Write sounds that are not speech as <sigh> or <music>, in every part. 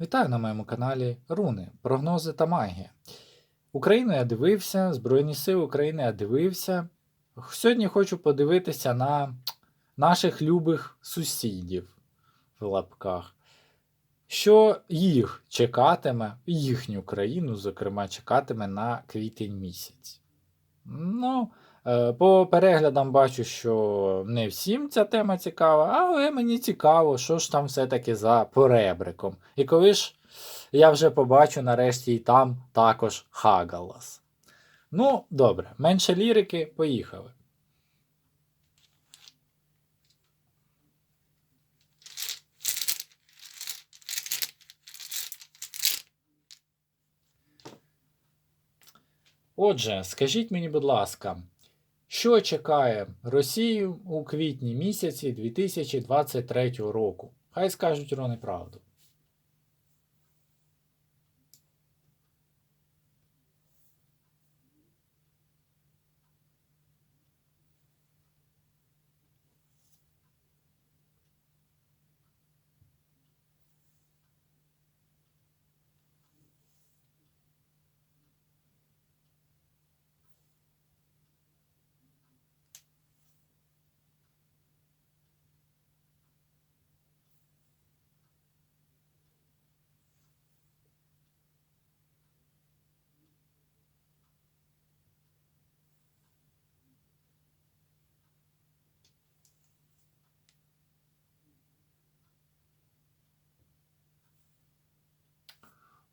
Вітаю на моєму каналі Руни, прогнози та магія. Україну я дивився, Збройні Сили України я дивився. Сьогодні хочу подивитися на наших любих сусідів в лапках. Що їх чекатиме, їхню країну, зокрема, чекатиме на квітень місяць. Ну, по переглядам бачу, що не всім ця тема цікава, але мені цікаво, що ж там все-таки за поребриком. І коли ж я вже побачу нарешті і там також Хагалас. Ну, добре, менше лірики, поїхали. Отже, скажіть мені, будь ласка, що чекає Росію у квітні місяці 2023 року? Хай скажуть Рони правду.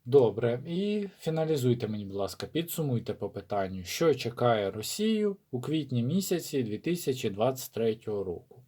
Добре, і фіналізуйте мені, будь ласка, підсумуйте по питанню, що чекає Росію у квітні місяці 2023 року.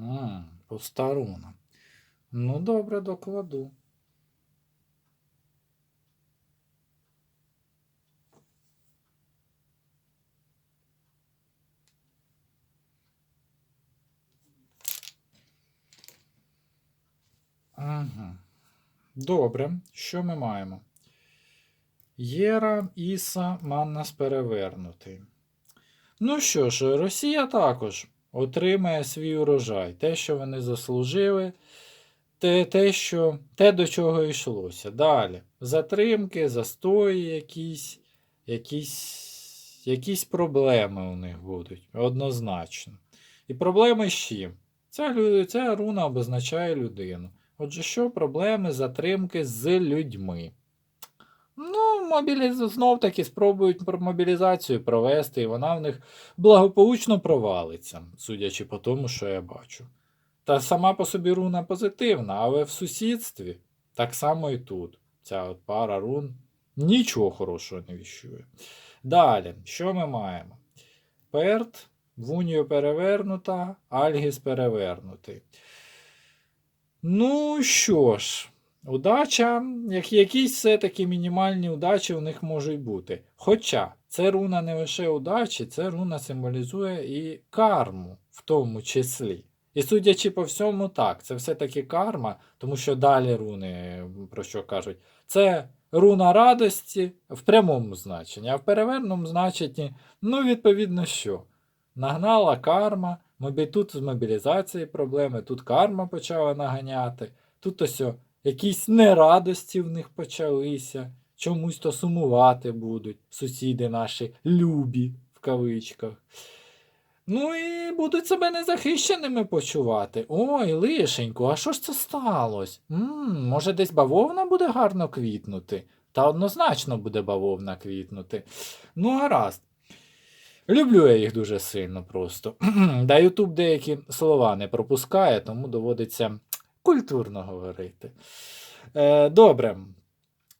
М, пуста. Ну, добре, докладу. Ага. Добре, що ми маємо? Єра, Іса, Маннас перевернутий. Ну що ж, Росія також отримає свій урожай. Те, що вони заслужили, те, те, що, те до чого йшлося. Далі. Затримки, застої якісь, якісь, якісь проблеми у них будуть. Однозначно. І проблеми з чим? Ця, ця руна обозначає людину. Отже, що проблеми, затримки з людьми? Ну, мобіліз... знов таки спробують мобілізацію провести, і вона в них благополучно провалиться, судячи по тому, що я бачу. Та сама по собі руна позитивна, але в сусідстві так само і тут. Ця от пара рун нічого хорошого не віщує. Далі, що ми маємо? Перт, Вунію перевернута, Альгіс перевернутий. Ну що ж, удача, як якісь все-таки мінімальні удачі у них можуть бути. Хоча це руна не лише удачі, це руна символізує і карму в тому числі. І судячи по всьому, так, це все-таки карма, тому що далі руни, про що кажуть, це руна радості в прямому значенні, а в переверненому значенні, ну, відповідно, що? Нагнала карма, тут з мобілізацією проблеми, тут карма почала наганяти, тут ось якісь нерадості в них почалися, чомусь то сумувати будуть сусіди наші любі в кавичках. Ну і будуть себе незахищеними почувати. Ой, лишенько, а що ж це сталося? м може, десь бавовна буде гарно квітнути? Та однозначно буде бавовна квітнути. Ну, гаразд. Люблю я їх дуже сильно просто. <clears throat> Да Ютуб деякі слова не пропускає, тому доводиться культурно говорити. Е, добре.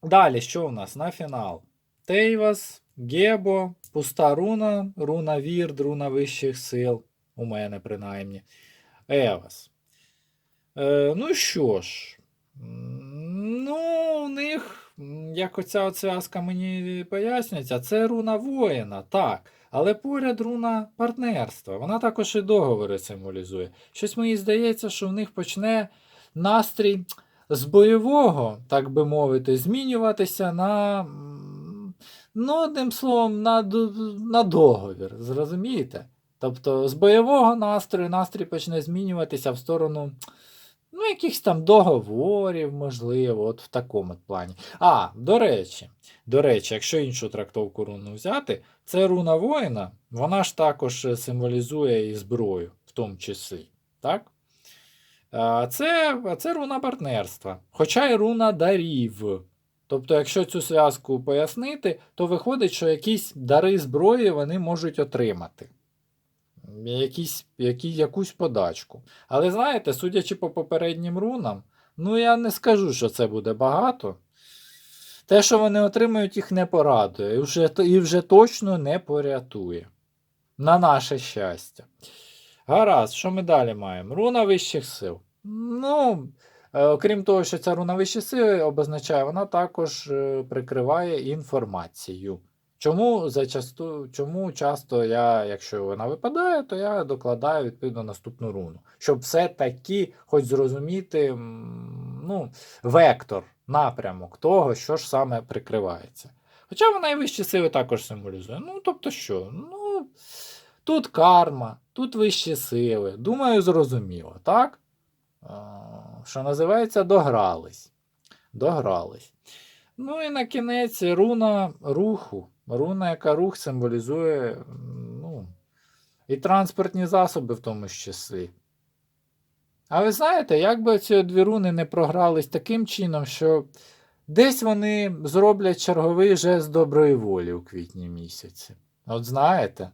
Далі, що у нас на фінал? Тейвас, Гебо, пуста руна, руна Вірд, руна вищих сил. У мене принаймні. Евас. Е, ну що ж, ну, у них як оця зв'язка мені пояснюється, це руна воїна, так. Але поряд руна партнерства. Вона також і договори символізує. Щось мені здається, що в них почне настрій з бойового, так би мовити, змінюватися на. Ну, одним словом, на, на договір. Зрозумієте? Тобто з бойового настрою настрій почне змінюватися в сторону ну, якихось там договорів, можливо, от в такому плані. А, до речі, до речі, якщо іншу трактовку руну взяти, це руна воїна, вона ж також символізує і зброю, в тому числі. Так? Це, це руна партнерства, хоча й руна дарів. Тобто, якщо цю зв'язку пояснити, то виходить, що якісь дари зброї вони можуть отримати. Якісь, які, якусь подачку. Але знаєте, судячи по попереднім рунам, ну я не скажу, що це буде багато. Те, що вони отримають, їх не порадує, і вже, і вже точно не порятує. На наше щастя. Гаразд, що ми далі маємо? Руна вищих сил. Ну, е, окрім того, що ця руна вищі сили обозначає, вона також е, прикриває інформацію. Чому зачасту, чому часто я, якщо вона випадає, то я докладаю відповідно наступну руну. Щоб все-таки хоч зрозуміти ну, вектор, напрямок того, що ж саме прикривається. Хоча вона і вищі сили також символізує. Ну, тобто що? Ну, тут карма, тут вищі сили. Думаю, зрозуміло, так? Що називається, догрались. Догрались. Ну і на кінець руна руху. Руна, яка рух символізує ну, і транспортні засоби в тому числі. А ви знаєте, як би ці дві руни не програлись таким чином, що десь вони зроблять черговий жест доброї волі у квітні місяці. От знаєте,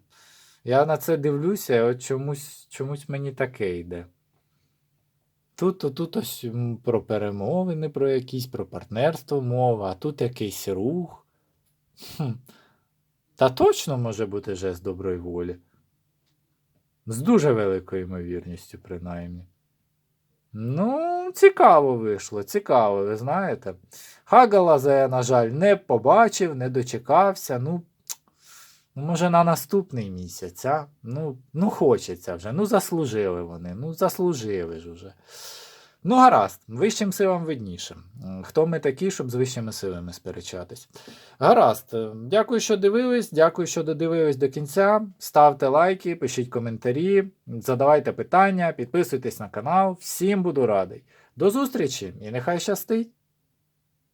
я на це дивлюся, от чомусь, чомусь мені таке йде. Тут, тут, ось про перемовини, про якісь, про партнерство мова, а тут якийсь рух. Хм. Та точно може бути жест доброї волі. З дуже великою ймовірністю, принаймні. Ну, цікаво вийшло, цікаво, ви знаєте. Хагалазе, на жаль, не побачив, не дочекався. Ну, може, на наступний місяць, а? Ну, ну хочеться вже. Ну, заслужили вони. Ну, заслужили ж уже. Ну, гаразд, вищим силам видніше. Хто ми такі, щоб з вищими силами сперечатись? Гаразд, е, дякую, що дивились. Дякую, що додивились до кінця. Ставте лайки, пишіть коментарі, задавайте питання, підписуйтесь на канал. Всім буду радий. До зустрічі і нехай щастить!